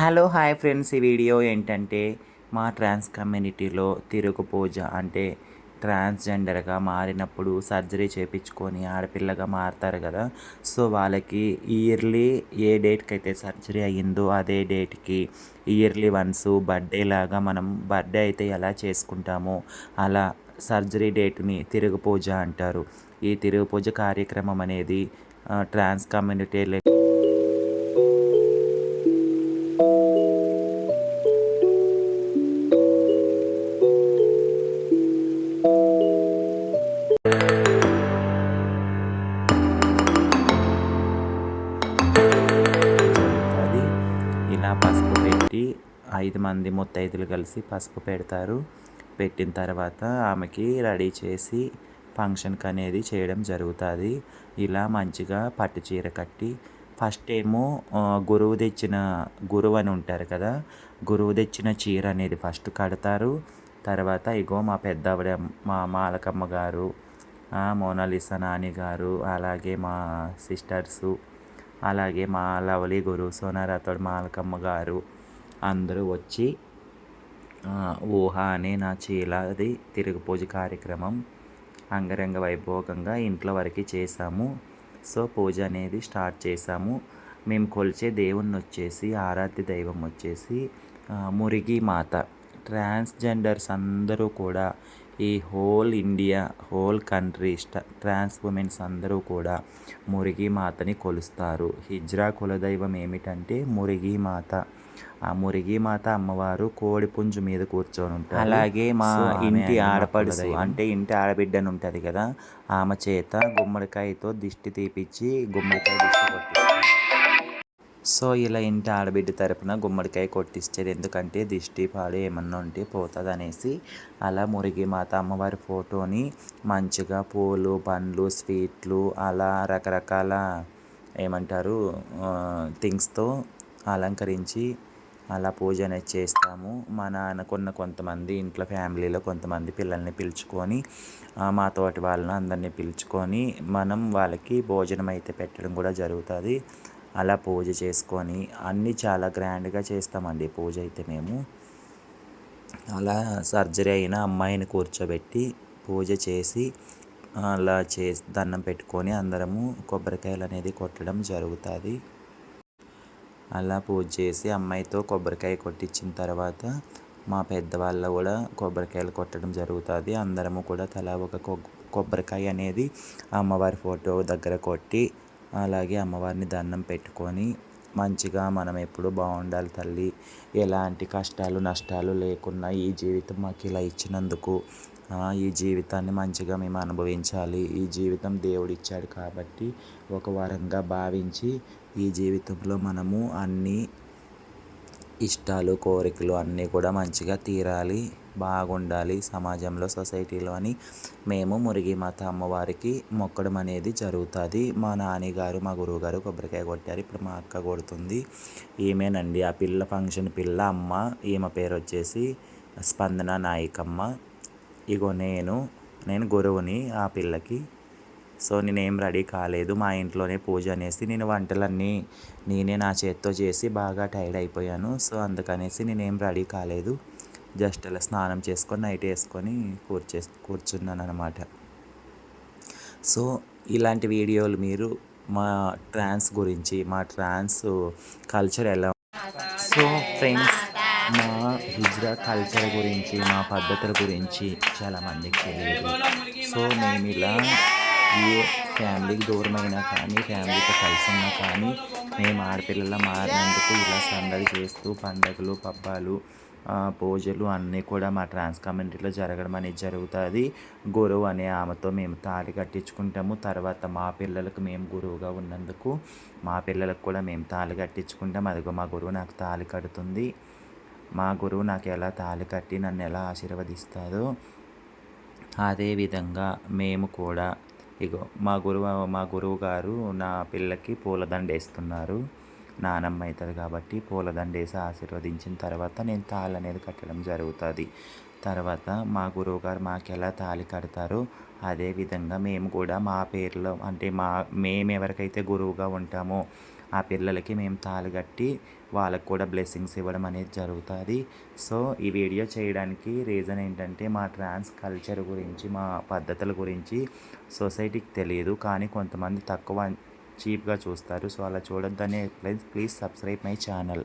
Hello hi friends. ఈ video ఏంటంటే మా ట్రాన్స్ కమ్యూనిటీలో తిరుగు పూజ అంటే ట్రాన్స్జెండర్గా మారినప్పుడు సర్జరీ చేయించుకొని ఆడపిల్లగా మారుతారు కదా. సో వాళ్ళకి ఇయర్లీ ఏ డేట్కి అయితే సర్జరీ అయ్యిందో అదే డేట్కి ఇయర్లీ వన్స్ బర్త్డే లాగా మనం బర్త్డే అయితే ఎలా చేసుకుంటామో అలా సర్జరీ డేట్ని తిరుగు పూజ అంటారు. ఈ తిరుగు పూజ కార్యక్రమం అనేది ట్రాన్స్ కమ్యూనిటీ ఇలా పసుపు పెట్టి ఐదు మంది ముత్తైదులు కలిసి పసుపు పెడతారు. పెట్టిన తర్వాత ఆమెకి రెడీ చేసి ఫంక్షన్కి అనేది చేయడం జరుగుతుంది. ఇలా మంచిగా పట్టు చీర కట్టి ఫస్ట్ ఏమో గురువు తెచ్చిన గురువు అని ఉంటారు కదా గురువు తెచ్చిన చీర అనేది ఫస్ట్ కడతారు. తర్వాత ఇగో మా పెద్దవిడ మా మాలకమ్మ గారు మోనాలిసా నాని గారు అలాగే మా సిస్టర్సు అలాగే మా లవలి గురు సోనారాథోడ్ మాలకమ్మ గారు అందరూ వచ్చి ఊహ అనే నా చీలది తిరుగు పూజ కార్యక్రమం అంగరంగ వైభోగంగా ఇంట్లో వరకు చేసాము సో పూజ అనేది స్టార్ట్ చేసాము మేము కొలిచే దేవుణ్ణి వచ్చేసి ఆరాధ్య దైవం వచ్చేసి మురిగి మాత. ట్రాన్స్జెండర్స్ అందరూ కూడా ఈ whole India whole country trans womens అందరూ కూడా మురిగి మాతని కొలుస్తారు. హిజ్రా కులదైవం ఏమిటంటే మురిగి మాత. ఆ మురిగి మాత అమ్మవారు కోడి పుంజు మీద కూర్చొని ఉంటారు. అలాగే మా ఇంటి ఆడపడుచు కులదైవం. అంటే ఇంటి ఆడబిడ్డని ఉంటుంది కదా ఆమె చేత గుమ్మడికాయతో దిష్టి తీపిచ్చి గుమ్మడికాయ దిష్టి కొట్టిస్తారు. సో ఇలా ఇంటి ఆడబిడ్డ తరపున గుమ్మడికాయ కొట్టిస్తారు ఎందుకంటే దిష్టి పాడు ఏమన్నా ఉంటే పోతుంది అనేసి అలా మురిగి మాత అమ్మవారి ఫోటోని మంచిగా పూలు పండ్లు స్వీట్లు అలా రకరకాల ఏమంటారు థింగ్స్తో అలంకరించి అలా పూజ అనేది చేస్తాము. మా నాన్నకున్న కొంతమంది ఇంట్లో ఫ్యామిలీలో కొంతమంది పిల్లల్ని పిలుచుకొని మా తోటి వాళ్ళని అందరినీ పిలుచుకొని మనం వాళ్ళకి భోజనం అయితే పెట్టడం కూడా జరుగుతుంది. అలా పూజ చేసుకొని అన్నీ చాలా గ్రాండ్గా చేస్తామండి పూజ అయితే మేము. అలా సర్జరీ అయిన అమ్మాయిని కూర్చోబెట్టి పూజ చేసి అలా చేసి దండం పెట్టుకొని అందరము కొబ్బరికాయలు అనేది కొట్టడం జరుగుతుంది. అలా పూజ చేసి అమ్మాయితో కొబ్బరికాయ కొట్టించిన తర్వాత మా పెద్దవాళ్ళు కూడా కొబ్బరికాయలు కొట్టడం జరుగుతుంది. అందరము కూడా తలా ఒక కొబ్బరికాయ అనేది అమ్మవారి ఫోటో దగ్గర కొట్టి అలాగే అమ్మవారిని దండం పెట్టుకొని మంచిగా మనం ఎప్పుడు బాగుండాలి తల్లి. ఎలాంటి కష్టాలు నష్టాలు లేకుండా ఈ జీవితం మాకు ఇలా ఇచ్చినందుకు ఈ జీవితాన్ని మంచిగా మేము అనుభవించాలి. ఈ జీవితం దేవుడు ఇచ్చాడు కాబట్టి ఒక వరంగా భావించి ఈ జీవితంలో మనము అన్నీ ఇష్టాలు కోరికలు అన్నీ కూడా మంచిగా తీరాలి. బాగుండాలి సమాజంలో సొసైటీలో అని మేము మురిగి మాత అమ్మవారికి మొక్కడం అనేది జరుగుతుంది. మా నాన్నగారు మా గురువుగారు కొబ్బరికాయ కొట్టారు. ఇప్పుడు మా అక్క కొడుతుంది. ఈమెనండి. ఆ పిల్ల ఫంక్షన్ పిల్ల అమ్మ. ఈమె పేరు వచ్చేసి స్పందన నాయకమ్మ. ఇగో నేను నేను గురువుని ఆ పిల్లకి. సో నేనేం రెడీ కాలేదు. మా ఇంట్లోనే పూజ అనేసి నేను వంటలన్నీ నేనే నా చేత్తో చేసి బాగా టైర్డ్ అయిపోయాను. సో అందుకనేసి నేనేం రెడీ కాలేదు. జస్ట్ అలా స్నానం చేసుకొని నైట్ వేసుకొని కూర్చే కూర్చున్నాను అనమాట సో ఇలాంటి వీడియోలు మీరు మా ట్రాన్స్ గురించి మా ట్రాన్స్ కల్చర్ ఎలా సో ఫ్రెండ్స్ మా హిజ్రా కల్చర్ గురించి మా పద్ధతుల గురించి చాలామందికి తెలియదు. సో మేము ఇలా ఏ ఫ్యామిలీకి దూరమైనా కానీ ఫ్యామిలీతో కలిసి ఉన్నా కానీ మేము ఆడపిల్లల మారినందుకు ఇలా సందడి చేస్తూ పండగలు పబ్బాలు పూజలు అన్నీ కూడా మా ట్రాన్స్ కమ్యూనిటీలో జరగడం అనేది జరుగుతుంది. గురువు అనే ఆమెతో మేము తాళి కట్టించుకుంటాము. తర్వాత మా పిల్లలకు మేము గురువుగా ఉన్నందుకు మా పిల్లలకు కూడా మేము తాళి కట్టించుకుంటాం. అదిగో మా గురువు నాకు తాళి కడుతుంది. మా గురువు నాకు ఎలా తాళి కట్టి నన్ను ఎలా ఆశీర్వదిస్తాదో అదేవిధంగా మేము కూడా ఇగో మా గురువు మా గురువు గారు నా పిల్లకి పూలదండ వేస్తున్నారు నానమ్మ అవుతుంది కాబట్టి పూలదండ వేసి ఆశీర్వదించిన తర్వాత నేను తాళి అనేది కట్టడం జరుగుతుంది. తర్వాత మా గురువు గారు మాకు ఎలా తాళి కడతారో అదేవిధంగా మేము కూడా మా పేరులో అంటే మా మేము ఎవరికైతే గురువుగా ఉంటామో ఆ పిల్లలకి మేము తాళి కట్టి వాళ్ళకు కూడా బ్లెస్సింగ్స్ ఇవ్వడం అనేది జరుగుతుంది. సో ఈ వీడియో చేయడానికి రీజన్ ఏంటంటే మా ట్రాన్స్ కల్చర్ గురించి మా పద్ధతుల గురించి సొసైటీకి తెలియదు కానీ కొంతమంది తక్కువ చీప్గా చూస్తారు. సో అలా చూడొద్దనే please please subscribe my channel